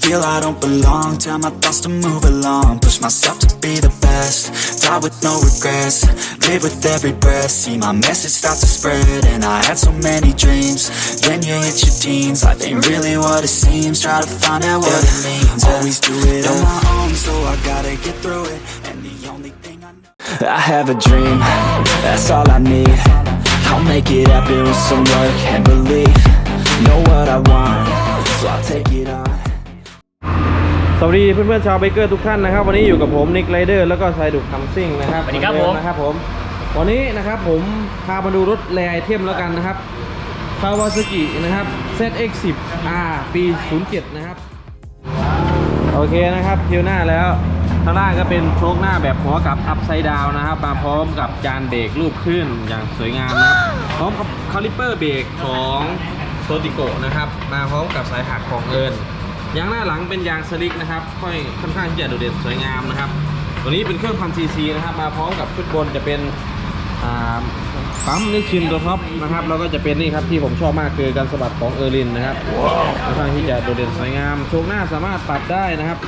Feel I don't belong, tell my thoughts to move along. Push myself to be the best, die with no regrets. Live with every breath, see my message start to spread. And I had so many dreams, then you hit your teens. Life ain't really what it seems, try to find out what it means. Always do it on my own, so I gotta get through it. And the only thing I know. I have a dream, that's all I need. I'll make it happen with some work and belief. Know what I want, so I'll take it on. สวัสดีเพื่อนๆชาวไบเกอร์ทุกท่านนะครับ วันนี้อยู่กับผมนิกไรเดอร์แล้วก็ไซดุกคัมซิ่งนะครับสวัสดีครับเหอนเดิผม นะครับผมวันนี้นะครับผมพามาดูรถแรไอเทมแล้วกันนะครับคาวาซากินะครับ ZX10 R ปี 07 นะครับ โอเคนะครับคิวหน้าแล้วข้างล่างก็เป็นโชคหน้าแบบหัวกับอัพไซด์ดาวนะครับ มาพร้อมกับจานเบรกรูปขึ้นอย่างสวยงามนะครับพร้อมกับคาลิปเปอร์เบรกของโซติโกนะครับ มาพร้อมกับสายหักของเอิญ ยางหน้าหลังเป็นยางสลิกนะครับค่อยค่อนข้างที่จะโดดเด่นสวยงามนะครับตัวนี้เป็นเครื่องพันซีซีนะครับ มาพร้อมกับชุดบนจะเป็นปั๊มนิชินตัวท็อปนะครับแล้วก็จะเป็นนี่ครับที่ผมชอบมากคือการสะบัดของเออร์ลินนะครับค่อนข้างที่จะโดดเด่นสวยงามโชคหน้าสามารถปรับได้นะครับ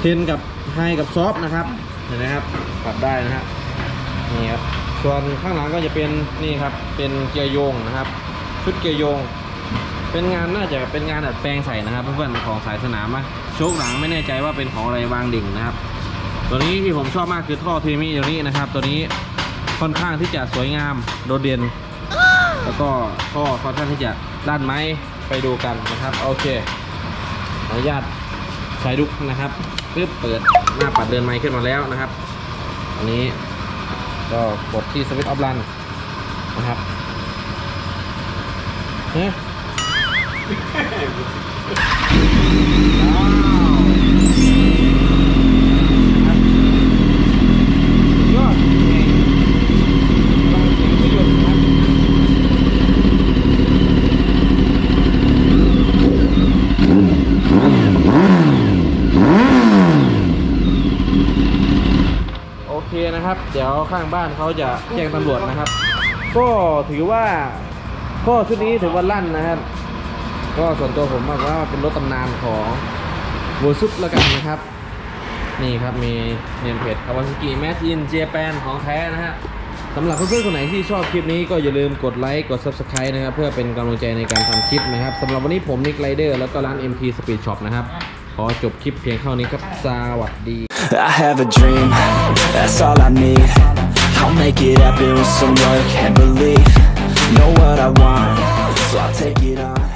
เทนกับไฮกับซอฟนะครับเห็นไหมครับปรับได้นะฮะนี่ครับส่วนข้างหลังก็จะเป็นนี่ครับเป็นเกียร์โยงนะครับชุดเกียร์โยง เป็นงานน่าจะเป็นงานดัดแปลงใส่นะครับ เพื่อนๆของสายสนามอะโชคหลังไม่แน่ใจว่าเป็นของอะไรวางดิ่งนะครับ ตัวนี้ที่ผมชอบมากคือท่อเทมิตัวนี้นะครับ ตัวนี้ค่อนข้างที่จะสวยงามโดดเด่นแล้วก็ท่อค่อนข้างที่จะด้านไหมไปดูกันนะครับโอเคขออนุญาตใช้ดุกนะครับปึ๊บเปิดหน้าปัดเดินไมค์ขึ้นมาแล้วนะครับ อันนี้ก็กดที่สวิตช์ออฟรันนะครับเนะครับสุดย ครับโอเคนะครับ เดี๋ยวข้างบ้านเขาจะแจ้งตำรวจนะครับ ก็ถือว่าก็ชุดนี้ถือว่าลั่นนะครับ ก็ส่วนตัวผมมากว่าเป็นรถตำนานของวูซุปแล้วกันนะครับ นี่ครับมีเนมเพจคาวาซากิแมสอินเจแปนของแท้นะฮะสำหรับเพื่อนๆคนไหนที่ชอบคลิปนี้ก็อย่าลืมกดไลค์กด Subscribe นะครับ เพื่อเป็นกำลังใจในการทำคลิปนะครับสำหรับวันนี้ผมนิกไรเดอร์แล้วก็ร้าน MT Speed Shop นะครับขอจบคลิปเพียงเท่านี้ครับสวัสดี I have a dream, that's all I need. I'll make it happen with some work and belief. Know what I want, so I'll take it on